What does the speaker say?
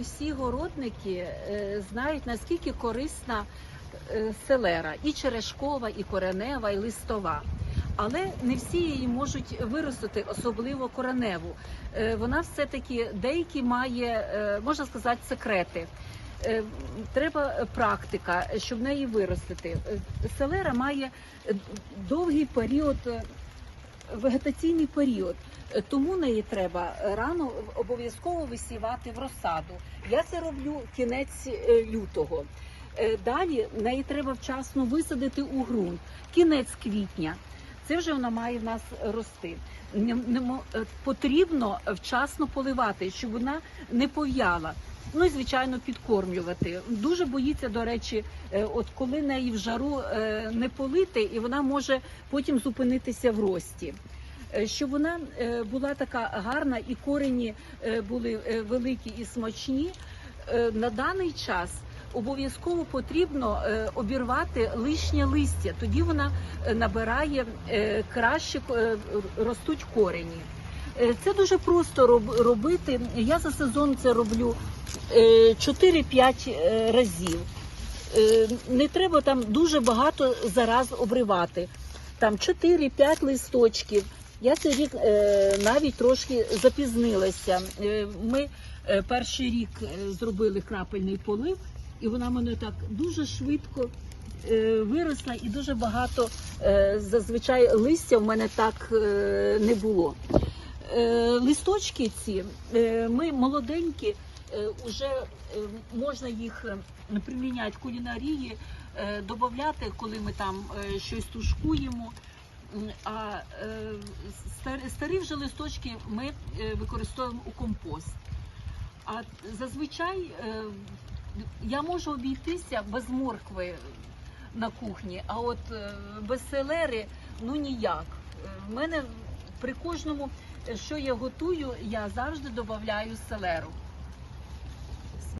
усі городники е, знають, наскільки корисна е, селера і черешкова, і коренева, і листова. Але не всі її можуть виростити, особливо кореневу. Е, Вона все-таки деякі має, можна сказати, секрети. Треба практика, щоб неї виростити. Селера має довгий період, вегетаційний період. Е, Тому неї треба рано обов'язково висівати в розсаду. Я це роблю кінець е, лютого. Е, Далі неї треба вчасно висадити у ґрунт. Кінець квітня. Це вже вона має в нас рости. Е, потрібно вчасно поливати, щоб вона не пов'яла. Ну і звичайно підкормлювати. Дуже боїться, до речі, е, от коли неї в жару е, не полити, і вона може потім зупинитися в рості. Е, Щоб вона була така гарна і корені були великі і смачні, на даний час обов'язково потрібно обірвати лишнє листя. Тоді вона набирає краще ростуть корені. Е, Це дуже просто робити. Я за сезон це роблю е, 4-5 е, разів. Е, Не треба там дуже багато зараз обривати. Там 4-5 листочків. Я цей рік навіть трошки запізнилася. Ми перший рік зробили крапельний полив, і вона мене так дуже швидко виросла, і дуже багато зазвичай листя в мене так не було. Е, Листочки ці е, ми молоденькі, е, уже е, можна їх приміняти в кулінарії, додати, коли ми там щось тушкуємо. А старі вже листочки ми використовуємо у компост. А зазвичай я можу обійтися без моркви на кухні, а от без селери ну ніяк. В мене при кожному, що я готую, я завжди додаю селеру.